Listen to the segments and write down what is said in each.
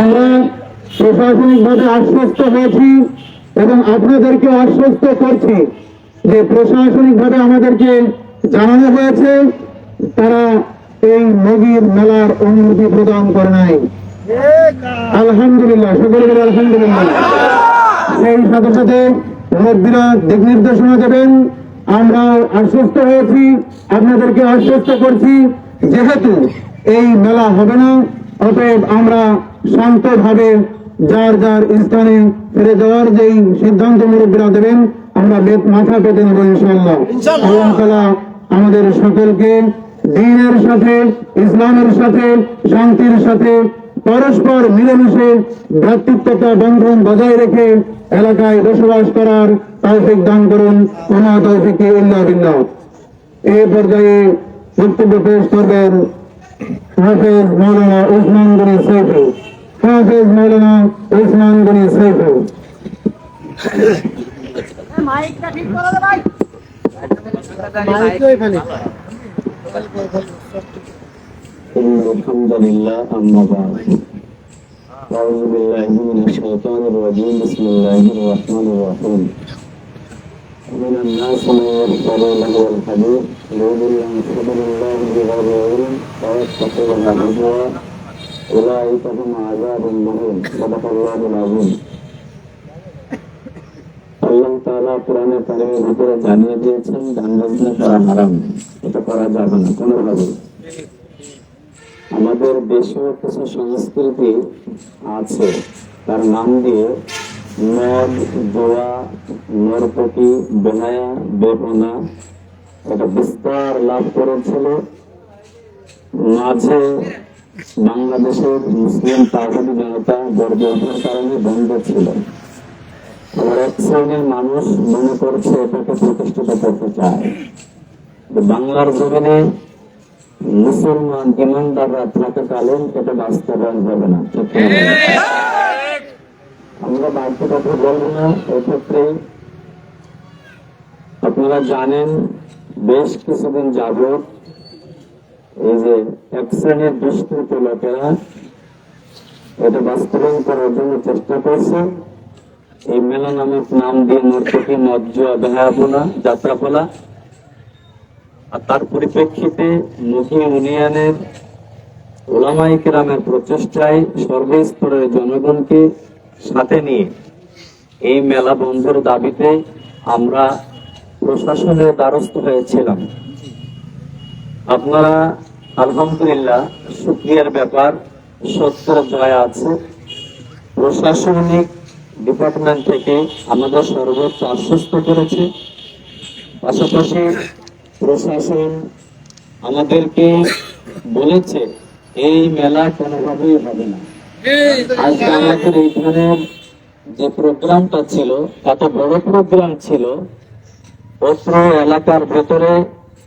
আমরা প্রশাসনিকভাবে আশ্বস্ত হয়েছি এবং আপনাদেরকে আশ্বস্ত করছি যে প্রশাসনিকভাবে আমাদেরকে জানানো হয়েছে, তারা এই নদীর মেলার অনুমতি প্রদান করে নাই। আলহামদুলিল্লাহ, সকলে বলে আলহামদুলিল্লাহ। সেই সাথে সাথে মুরব্বীরা দিক নির্দেশনা দেবেন। আমরা আশ্বস্ত হয়েছি, আপনাদেরকে আশ্বস্ত করছি, যেহেতু এই মেলা হবে না অতএব আমরা শান্তভাবে যার যার স্থানে ফিরে যাওয়ার যেই সিদ্ধান্ত মুরব্বীরা দেবেন আমরা মাথা পেতে নেব ইনশাল্লাহ আল্লাহ আমাদের সকলকে দিনের সাথে ইসলামের সাথে শান্তির সাথে পরস্পর মিলেমিশে ভ্রাতৃত্বতা বন্ধন বজায় রেখে এলাকায় বসবাস করার তৌফিক দান করুন। ওমা তৌফিকে ইল্লা বিল্লাহ। এই পর্যায়ে বক্তব্য পেশ করবেন হাফেজ মৌলানা উসমান গনি সৈফু হাফেজ মৌলানা উসমান গনি সৈফু মাইকটা ঠিক করে দে ভাই إن الحمد لله أما بعد أعوذ بالله من الشيطان الرجيم بسم الله الرحمن الرحيم من الناس من يشتري له الحديث ليضل عن سبيل الله بغير علم ويتخذها هزوا أولئك هم عذاب مهين صدق الله العظيم আল্লাহ তাআলা কোরআনে কারিমের ভিতরে জানিয়ে দিয়েছেন গান বাজনা করা হারাম এটা করা যাবে না কোনোভাবে আমাদের দেশীয় কিছু সংস্কৃতি আছে তার নাম দিয়ে মদ, জোয়া, নরপতি বেহায়া বেপনা, এটা বিস্তার লাভ করেছিল। মাঝে বাংলাদেশের মুসলিম তাহিদি জনতা গর্বে কারণে বন্ধ ছিল। আবার এক শ্রেণির মানুষ মনে করছে এটাকে প্রতিষ্ঠিত করতে চায়। বাংলার জমিনে মুসলমান ইমানদাররা থাকাকালীন এটা বাস্তবায়ন হবে না? আমরা বাড়তি কথা বলব না। এক্ষেত্রে আপনারা জানেন, বেশ কিছুদিন যাবৎ এই যে এক শ্রেণির দুষ্কৃত লোকেরা এটা বাস্তবায়ন করার জন্য চেষ্টা করছে। এই মেলা নামক নাম দিয়ে নর্তকী মজ্জ বেহায়াপনা যাত্রাপালা। আর তার পরিপ্রেক্ষিতে মুখী ইউনিয়নের ওলামাই কেরামের প্রচেষ্টায় সর্বস্তরের জনগণকে সাথে নিয়ে এই মেলা বন্ধের দাবিতে আমরা প্রশাসনের দ্বারস্থ হয়েছিলাম। আপনারা, আলহামদুলিল্লাহ শুক্রিয়ার ব্যাপার, সত্যের জয় আছে। প্রশাসনিক ডিপার্টমেন্ট থেকে আমাদের সর্বোচ্চ আশ্বস্ত করেছে। পাশাপাশি প্রশাসন আমাদেরকে বলেছে, এই মেলা কোনোভাবেই হবে না। আজকে আমাদের এইখানের যে প্রোগ্রামটা ছিল, এত বড় প্রোগ্রাম ছিল এলাকার ভেতরে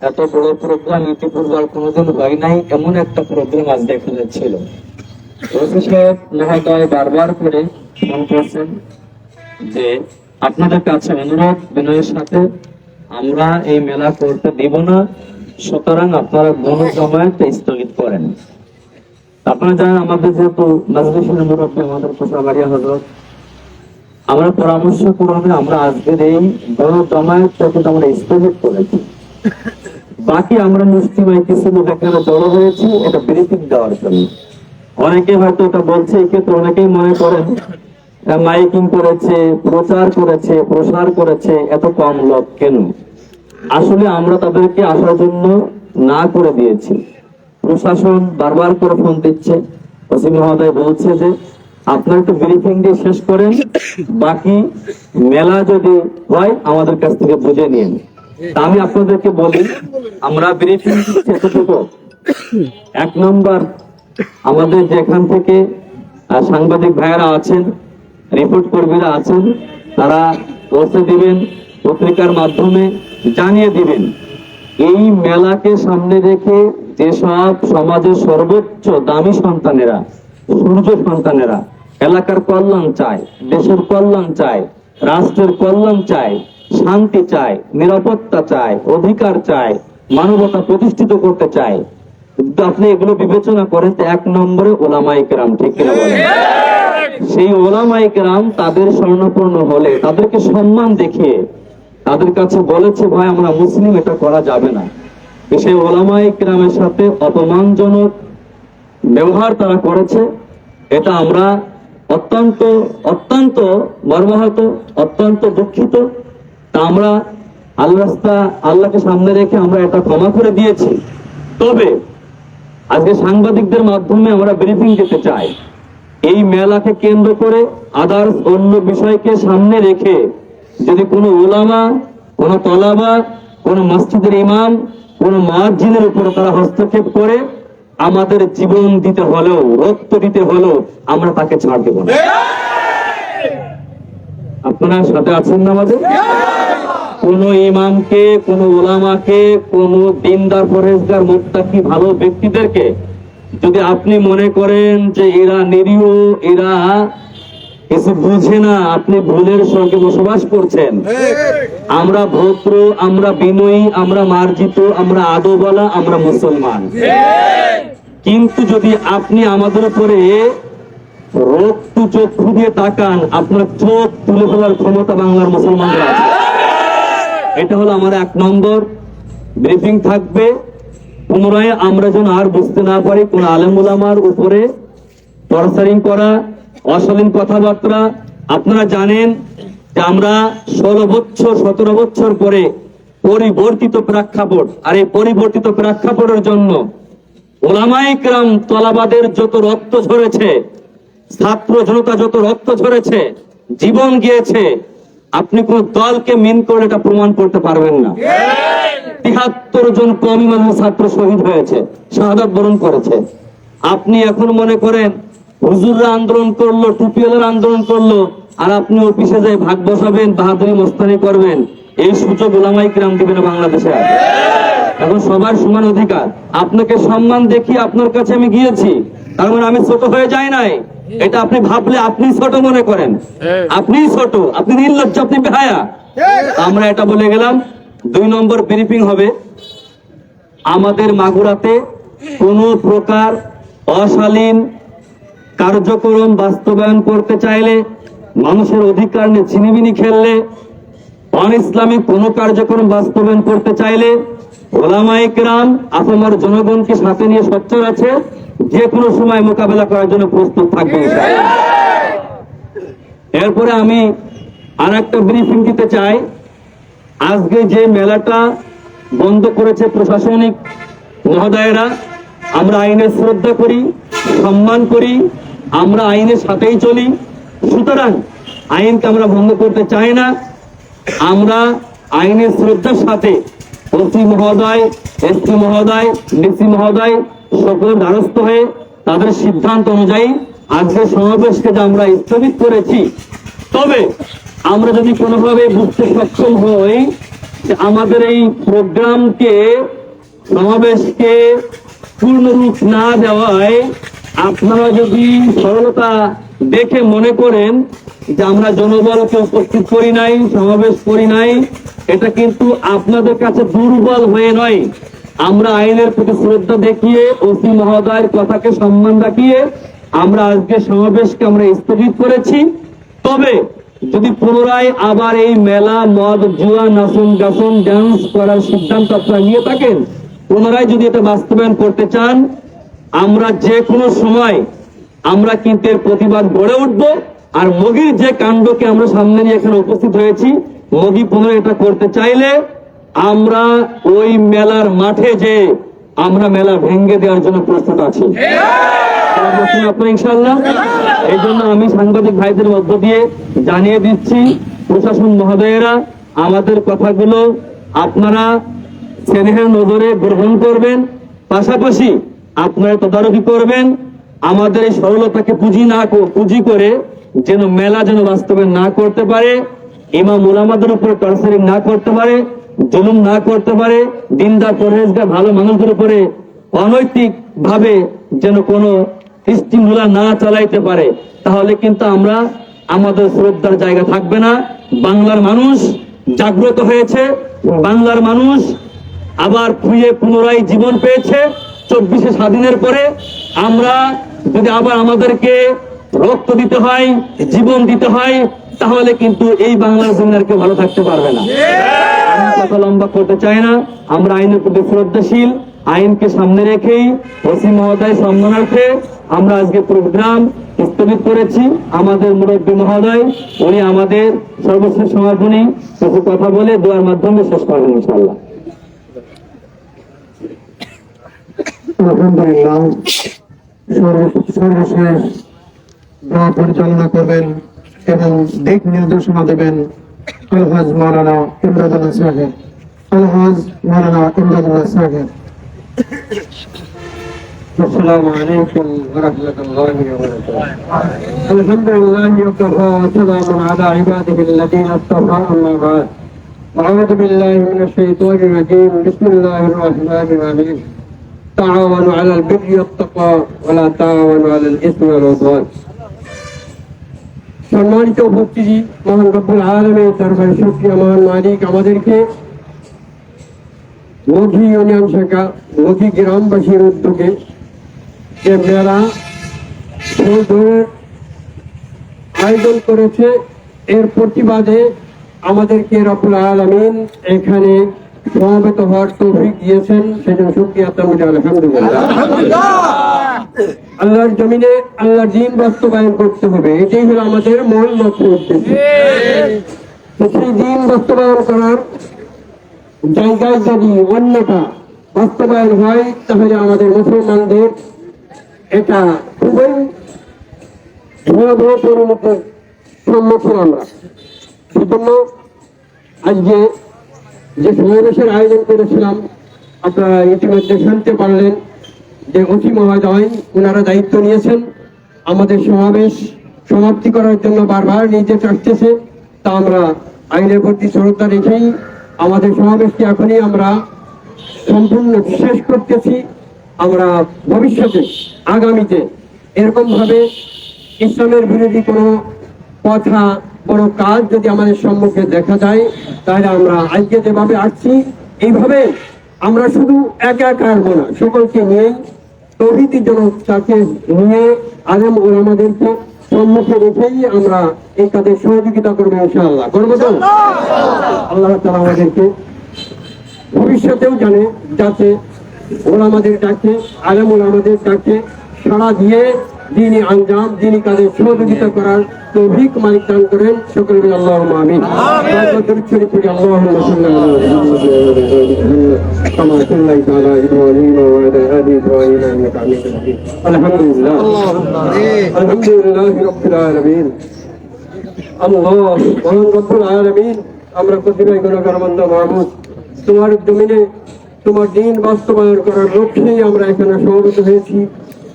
এত বড় প্রোগ্রাম ইতিপূর্বে কোনোদিন হয় নাই, এমন একটা প্রোগ্রাম আজ ছিল। মহোদয় বারবার করে ফোন করছেন যে, আপনাদের কাছে অনুরোধ, বিনয়ের সাথে, আমরা এই মেলা করতে দিব না, সুতরাং আপনারা গণ জমায়েতটা স্থগিত আপনারা জানেন আমাদের যেহেতু মাজলিসের মুরব্বী আমাদের কোষাবাড়িয়া হজরত, আমরা পরামর্শ ক্রমে আমরা আজকের এই গণ জমায়েতটা কিন্তু আমরা স্থগিত করেছি। বাকি আমরা মুসলিমাই কিছু লোক এখানে জড়ো হয়েছি, এটা ব্রিফিং দেওয়ার জন্য। অনেকে হয়তো এটা বলছে এক্ষেত্রে অনেকেই মনে করেন মাইকিং করেছে, প্রচার করেছে, প্রসার করেছে, এত কম লোক কেন? আসলে আমরা তাদেরকে আসার জন্য না করে দিয়েছি। প্রশাসন বারবার করে ফোন দিচ্ছে। ওসি মহোদয় বলছে যে, আপনার একটু ব্রিফিং দিয়ে শেষ করেন, বাকি মেলা যদি হয়, আমাদের কাছ থেকে বুঝে নিন। আমি আপনাদেরকে বলি, আমরা ব্রিফিং এতটুকু। এক নম্বর, আমাদের যেখান থেকে সাংবাদিক ভাইয়েরা আছেন রিপোর্ট কর্মীরা আছেন, তারা পৌঁছে দিবেন, পত্রিকার মাধ্যমে জানিয়ে দিবেন। এই মেলাকে সামনে রেখে যেসব সমাজের সর্বোচ্চ দামি সন্তানেরা, সূর্য সন্তানেরা, এলাকার কল্যাণ চায়, দেশের কল্যাণ চায়, রাষ্ট্রের কল্যাণ চায়, শান্তি চায়, নিরাপত্তা চায়, অধিকার চায়, মানবতা প্রতিষ্ঠিত করতে চায়। আপনি এগুলো বিবেচনা করেন এক নম্বরে ওলামাই কেরাম, ঠিক কিনা বলেন? সেই ওলামাই কেরাম তাদের স্বর্ণপূর্ণ হলে তাদেরকে সম্মান দেখিয়ে তাদের কাছে বলেছে, ভাই, আমরা মুসলিম, এটা করা যাবে না। সেই ওলামাই কেরামের সাথে অপমানজনক ব্যবহার তারা করেছে। এটা আমরা অত্যন্ত অত্যন্ত মর্মাহত, অত্যন্ত দুঃখিত। তা আমরা আল্লাহ আল্লাহকে সামনে রেখে আমরা এটা ক্ষমা করে দিয়েছি। তবে আজকে সাংবাদিকদের মাধ্যমে আমরা ব্রিফিং দিতে চাই। এই মেলাকে কেন্দ্র করে আদার্স অন্য বিষয়কে সামনে রেখে যদি কোনো ওলামা, কোনো তলাবা, কোনো মসজিদের ইমাম কোনো মার্জিনের উপর তারা হস্তক্ষেপ করে, আমাদের জীবন দিতে হলেও, রক্ত দিতে হলেও আমরা তাকে ছাড় দেব আপনারা সাথে আছেন না আমাদের? কোন ইমামকে, কোন ওলামাকে, কোন দিনদার পরেজগার মুত্তাকি ভালো ব্যক্তিদেরকে যদি আপনি মনে করেন যে এরা নিরীহ, এরা কিছু বুঝে না আপনি ভুলের সঙ্গে বসবাস করছেন। আমরা ভদ্র আমরা বিনয়ী আমরা মার্জিত আমরা আদোবালা আমরা মুসলমান। কিন্তু যদি আপনি আমাদের উপরে রক্ত চক্ষু দিয়ে তাকান আপনার চোখ তুলে ফেলার ক্ষমতা বাংলার মুসলমানরা আছে। এটা হলো আমার এক নম্বর। ব্রিফিং থাকবে। পুনরায় আমরা যেন আর বুঝতে না পারি কোন আলেমুলামার উপরে টর্চারিং করা অশালীন কথাবার্তা, আপনারা জানেন যে আমরা ষোলো বছর, সতেরো বছর পরে পরিবর্তিত প্রেক্ষাপট, আর এই পরিবর্তিত প্রেক্ষাপটের জন্য ওলামাইকরাম তলাবাদের যত রক্ত ঝরেছে, ছাত্র জনতা যত রক্ত ঝরেছে, জীবন গিয়েছে, আপনি কোন দলকে মিন করে এটা প্রমাণ করতে পারবেন না। তিহাত্তর জন কমি মানুষ ছাত্র শহীদ হয়েছে, শাহাদাত বরণ করেছে। আপনি এখন মনে করেন হুজুররা আন্দোলন করল টুপিওয়ালার আন্দোলন করল আর আপনি অফিসে যাই ভাগ বসাবেন বাহাদুরি মোস্তানি করবেন এই সুযোগ ওলামাই কিরাম দিবেন বাংলাদেশে এখন সবার সমান অধিকার। আপনাকে সম্মান দেখিয়ে আপনার কাছে আমি গিয়েছি তার মানে আমি ছোট হয়ে যাই নাই। এটা আপনি ভাবলে আপনি ছোট মনে করেন। আপনি ছোট আপনি নির্লজ্জ আপনি বেহায়া। আমরা এটা বলে গেলাম দুই নম্বর ব্রিফিং হবে আমাদের মাগুরাতে কোনো প্রকার অশালীন কার্যক্রম বাস্তবায়ন করতে চাইলে মানুষের অধিকার নিয়ে ছিনিমিনি খেললে অন ইসলামিক কোনো কার্যক্রম বাস্তবায়ন করতে চাইলে ওলামাইকরাম আপনার জনগণকে সাথে নিয়ে সচ্চর আছে যে কোনো সময় মোকাবেলা করার জন্য প্রস্তুত থাকবে এরপরে আমি আর একটা ব্রিফিং দিতে চাই। আজকে যে মেলাটা বন্ধ করেছে প্রশাসনিক মহোদয়েরা, আমরা আইনের শ্রদ্ধা করি, সম্মান করি আমরা আইনের সাথেই চলি। সুতরাং আইনকে আমরা ভঙ্গ করতে চাই না। আমরা আইনের শ্রদ্ধার সাথে ওসি মহোদয়, এসপি মহোদয়, ডিসি মহোদয় সকলের দ্বারস্থ হয়ে তাদের সিদ্ধান্ত অনুযায়ী আজকে সমাবেশকে যে আমরা স্থগিত করেছি, তবে আমরা যদি কোনোভাবে বুঝতে সক্ষম হই যে আমাদের এই প্রোগ্রামকে, সমাবেশকে পূর্ণ রূপ না দেওয়ায় আপনারা যদি সরলতা দেখে মনে করেন যে আমরা জনবলকে উপস্থিত করি নাই, সমাবেশ করি নাই, এটা কিন্তু আপনাদের কাছে দুর্বল হয়ে নয়। আমরা আইনের প্রতি শ্রদ্ধা দেখিয়ে, ওসি মহোদয়ের কথাকে সম্মান রাখিয়ে আমরা আজকে সমাবেশকে আমরা স্থগিত করেছি। তবে যদি পুনরায় আবার এই মেলা, মদ, জুয়া, নাচন গাছন ডান্স করার সিদ্ধান্ত আপনারা নিয়ে থাকেন, পুনরায় যদি এটা বাস্তবায়ন করতে চান আমরা যে কোনো সময় আমরা কিন্তু এর প্রতিবাদ গড়ে উঠব আর মগির যে কাণ্ডকে আমরা সামনে নিয়ে এখানে উপস্থিত হয়েছি, মগি পুনরায় এটা করতে চাইলে আমরা ওই মেলার মাঠে যে আমরা মেলা ভেঙ্গে দেওয়ার জন্য প্রস্তুত আছি। ইনশাআল্লাহ? এই জন্য আমি সাংবাদিক ভাইদের মধ্য দিয়ে জানিয়ে দিচ্ছি, প্রশাসন মহোদয়েরা, আমাদের কথাগুলো আপনারা স্নেহের নজরে গ্রহণ করবেন। পাশাপাশি আপনারা তদারকি করবেন, আমাদের এই সরলতাকে পুঁজি না পুঁজি করে যেন মেলা যেন বাস্তবায়ন না করতে পারে, ইমাম উলামাদের উপর টর্চারিং না করতে পারে, জুলুম না করতে পারে, দিনদার, পরহেজগার, ভালো মানুষদের উপরে অনৈতিক ভাবে যেন কোনো স্টিমুলা না চালাইতে পারে, তাহলে কিন্তু আমরা আমাদের শ্রদ্ধার জায়গা থাকবে না। বাংলার মানুষ জাগ্রত হয়েছে, বাংলার মানুষ আবার খুঁয়ে পুনরায় জীবন পেয়েছে। চব্বিশে স্বাধীনের পরে আমরা যদি আবার আমাদেরকে রক্ত দিতে হয়, জীবন দিতে হয়, তাহলে কিন্তু এই বাংলার আর কেউ ভালো থাকতে পারবে না। কথা লম্বা করতে চাই না। আমরা আইনের প্রতি শ্রদ্ধাশীল। আইনকে সামনে রেখেই ওসি মহোদয় সম্মানার্থে আমরা আজকে প্রোগ্রাম স্থগিত করেছি। আমাদের মুরব্বী মহোদয়, উনি আমাদের সর্বশেষ সমাপনী। কথা বলে দোয়ার মাধ্যমে শেষ করবেন ইনশাল্লাহ আলহামদুলিল্লাহ সর্ব- সর্বশেষ দোয়া পরিচালনা করবেন এবং দিক নির্দেশনা দেবেন আলহাজ মারানা ইমরাদুল্লাহ সাহেব আলহাজ মারানা ইমরাদুল্লাহ সাহেব السلام عليكم ورحمة الله وبركاته الحمد لله وكفى وسلام على عباده الذين اصطفى أما بعد أعوذ بالله من الشيطان الرجيم بسم الله الرحمن الرحيم تعاونوا على البر والتقوى ولا تعاونوا على الإثم والعدوان সম্মানিত উপস্থিতি মহান রব্বুল আলমে দরবারে শুক্রিয়া মহান মালিক আমাদেরকে মধি ইউনিয়ন শাখা মধি গ্রামবাসীর উদ্যোগে যে মেলা সেই দৌড়ের আয়োজন করেছে এর প্রতিবাদে আমাদেরকে রব্বুল আলমিন এখানে সমাবেত হওয়ার তৌফিক দিয়েছেন সেজন্য শুক্রিয়া তামিল আলহামদুলিল্লাহ। আল্লাহর জমিনে আল্লাহর দিন বাস্তবায়ন করতে হবে এটাই হলো আমাদের মূল লক্ষ্য উদ্দেশ্য। সেই দিন বাস্তবায়ন করার জায়গায় যদি অন্যটা বাস্তবায়ন হয় তাহলে আমাদের মুসলমানদের এটা খুবই ভয়াবহ পরিণতির সম্মুখীন আমরা। সেজন্য আজকে যে সমাবেশের আয়োজন করেছিলাম, আপনারা ইতিমধ্যে শুনতে পারলেন যে অতি মহোদয় ওনারা দায়িত্ব নিয়েছেন। আমাদের সমাবেশ সমাপ্তি করার জন্য বারবার নির্দেশ আসতেছে। তা আমরা আইনের প্রতি শ্রদ্ধা রেখেই আমাদের সমাবেশটি এখনই আমরা সম্পূর্ণ শেষ করতেছি। আমরা ভবিষ্যতে, আগামীতে এরকমভাবে ইসলামের বিরোধী কোনো কথা কোনো কাজ যদি আমাদের সম্মুখে দেখা যায়, তাহলে আমরা আজকে যেভাবে আসছি, এইভাবে আমরা শুধু একা একা আসব না, সকলকে নিয়ে তৌহিদিজনক তাকে নিয়ে আলেম ও আমাদেরকে সম্মুখে রেখেই আমরা এই কাজে সহযোগিতা করব ইনশাআল্লাহ। করব তো? আল্লাহ তালা আমাদেরকে ভবিষ্যতেও জানে, যাতে ওরা আমাদের ডাকে আলেম আমাদের ডাকে সাড়া দিয়ে যিনি আঞ্জাম যিনি কাজে সহযোগিতা করার তৌফিক মালিক দান করেন। সকলকে আল্লাহ মামিন আল্লাহ আমরা তোমার জমিনে তোমার দিন বাস্তবায়ন করার লক্ষ্যেই আমরা এখানে সমবেত হয়েছি।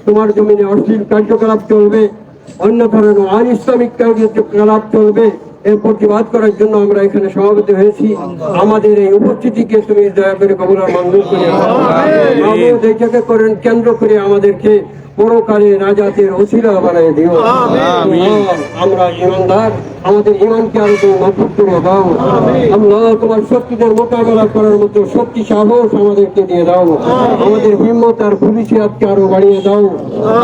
তোমার জমিনে অশ্লীল কার্যকলাপ চলবে অন্য ধরনের আন ইসলামিক কার্যকলাপ চলবে এর প্রতিবাদ করার জন্য আমরা এখানে সমাবেত হয়েছি। আমাদের এই উপস্থিতিকে তুমি দয়া করে কবলার মঞ্জুর করে করেন কেন্দ্র করে আমাদেরকে পরকালে রাজাতের অসিলা বানায় দিও। আমরা ইমানদার আমাদের ইমানকে আরও তুমি মজবুত করে দাও। আল্লাহ তোমার শক্তিদের মোকাবেলা করার মতো শক্তি সাহস আমাদেরকে দিয়ে দাও। আমাদের হিম্মত আর পুলিশিয়াতকে আরও বাড়িয়ে দাও।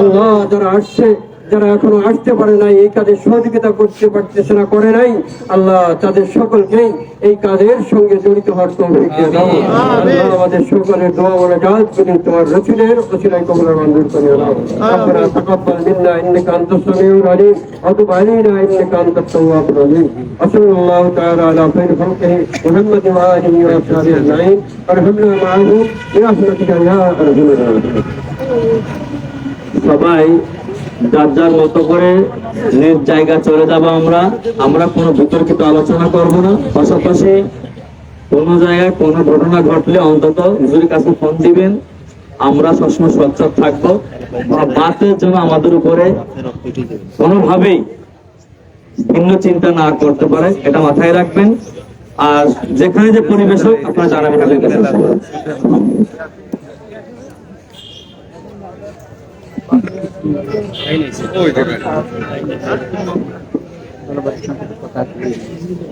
আল্লাহ যারা আসছে যারা এখনো আসতে পারে নাই এই কাজে সহযোগিতা করতে পারতেছে না করে নাই আল্লাহ তাদের সকলকেই এই কাজের সঙ্গে জড়িত হওয়ার তৌফিক দিয়ে দাও আল্লাহ আমাদের সকলের দোয়া বলে যাও তুমি তোমার রসুলের ওসিলায় কবুলের মঞ্জুর করে দাও ربنا تقبل منا انك انت السميع العليم وتب علينا انك انت التواب الرحيم وصلى الله تعالى على خير خلقه محمد واله واصحابه اجمعين وارحمنا معه برحمتك يا ارحم الراحمين সবাই যার যার মতো করে নিজ জায়গা চলে যাব আমরা আমরা কোনো বিতর্কিত আলোচনা করব না। পাশাপাশি কোনো জায়গায় কোনো ঘটনা ঘটলে অন্তত হুজুরের কাছে ফোন দিবেন। আমরা সবসময় সচ্ছল থাকব। বাতের জন্য আমাদের উপরে কোনোভাবেই ভিন্ন চিন্তা না করতে পারে, এটা মাথায় রাখবেন। আর যেখানে যে পরিবেশ হোক, আপনারা জানাবেন কাছে।